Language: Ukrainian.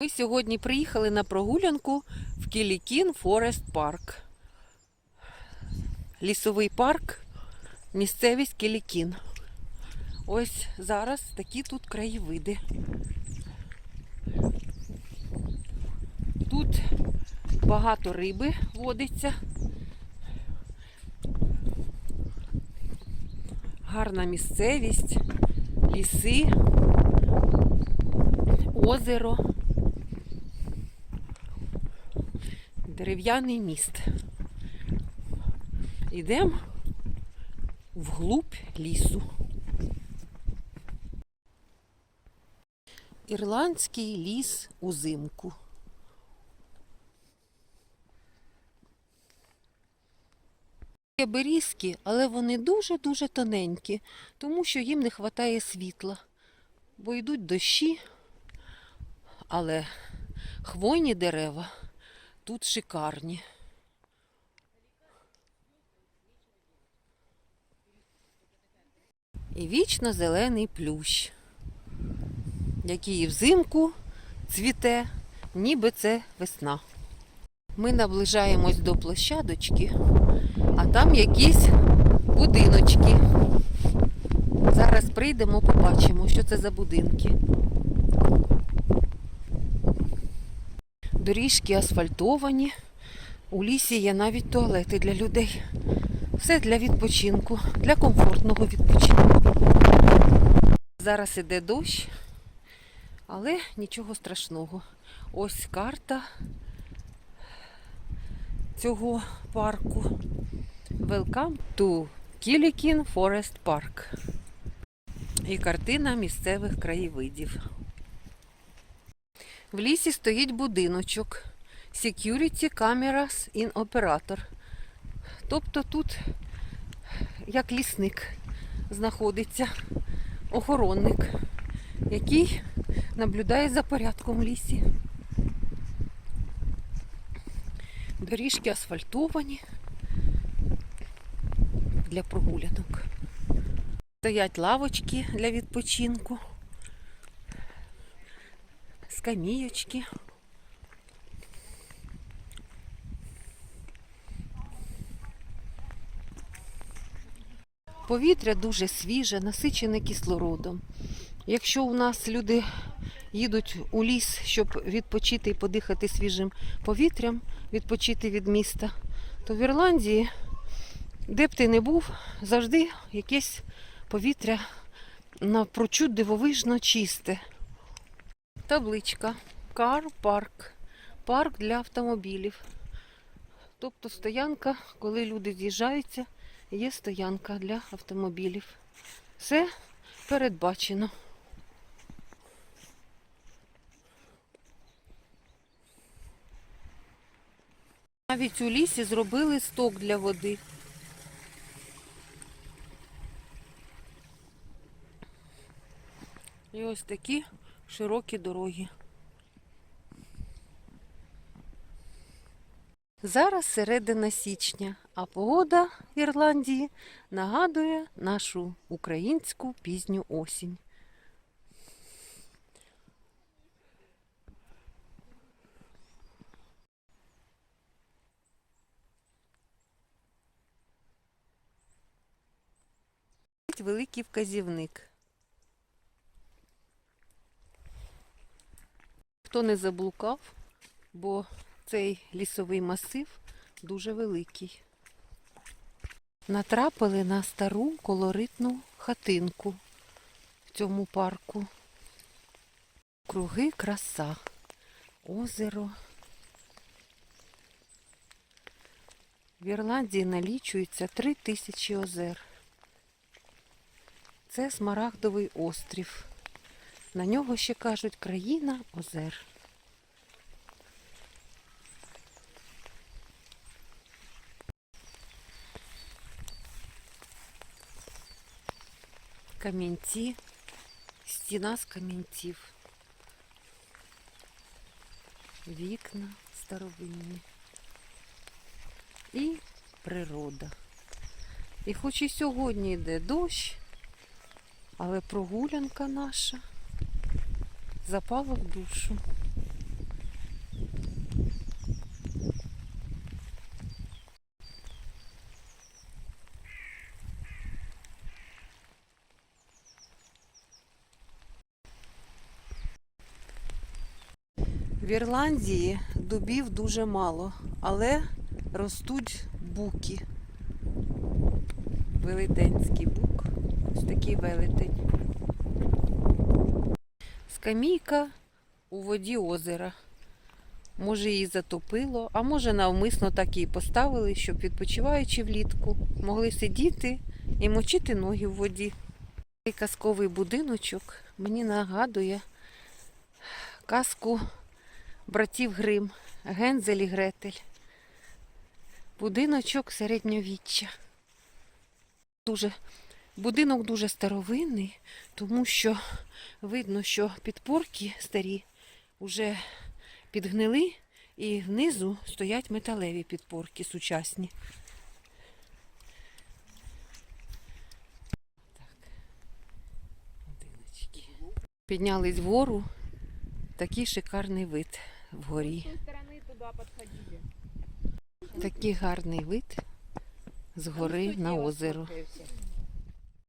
Ми сьогодні приїхали на прогулянку в Кілікін Форест Парк. Лісовий парк, місцевість Кілікін. Ось зараз такі тут краєвиди. Тут багато риби водиться. Гарна місцевість, ліси, озеро. Дерев'яний міст. Йдемо вглуб лісу. Ірландський ліс узимку. Є берізки, але вони дуже-дуже тоненькі, тому що їм не вистачає світла, бо йдуть дощі, але хвойні дерева тут шикарні. І вічно зелений плющ, який і взимку цвіте, ніби це весна. Ми наближаємось до площадочки, а там якісь будиночки. Зараз прийдемо, побачимо, що це за будинки. Доріжки асфальтовані. У лісі є навіть туалети для людей. Все для відпочинку, для комфортного відпочинку. Зараз іде дощ, але нічого страшного. Ось карта цього парку. Welcome to Kilikin Forest Park. І картина місцевих краєвидів. В лісі стоїть будиночок. Security Cameras in Operator. Тобто тут як лісник знаходиться охоронник, який наблюдає за порядком в лісі. Доріжки асфальтовані для прогулянок. Стоять лавочки для відпочинку скамеечки. Повітря дуже свіже, насичене кислородом. Якщо у нас люди їдуть у ліс, щоб відпочити і подихати свіжим повітрям, відпочити від міста, то в Ірландії, де б ти не був, завжди якесь повітря напрочуд дивовижно чисте. Табличка Park. Парк для автомобілів. Тобто стоянка, коли люди з'їжджаються, є стоянка для автомобілів. Все передбачено. Навіть у лісі зробили сток для води. І ось такі широкі дороги. Зараз середина січня, а погода в Ірландії нагадує нашу українську пізню осінь. Великий вказівник. Хто не заблукав, бо цей лісовий масив дуже великий. Натрапили на стару колоритну хатинку в цьому парку. Круги краса, озеро. В Ірландії налічується три тисячі озер. Це Смарагдовий острів. На нього ще кажуть країна озер. Камінці, стіна з камінців, вікна старовинні і природа. І хоч і сьогодні йде дощ, але прогулянка наша запало в душу. В Ірландії дубів дуже мало, але ростуть буки. Велетенський бук. Ось такий велетень. Скамійка у воді озера. Може, її затопило, а може навмисно так її поставили, щоб відпочиваючи влітку, могли сидіти і мочити ноги в воді. Цей казковий будиночок мені нагадує казку братів Грим, Гензель і Гретель. Будиночок середньовіччя. Дуже, будинок дуже старовинний, тому що видно, що підпорки старі вже підгнили, і внизу стоять металеві підпорки сучасні. Так. Піднялись вгору. Такий шикарний вид вгорі. Такий гарний вид з гори на озеро.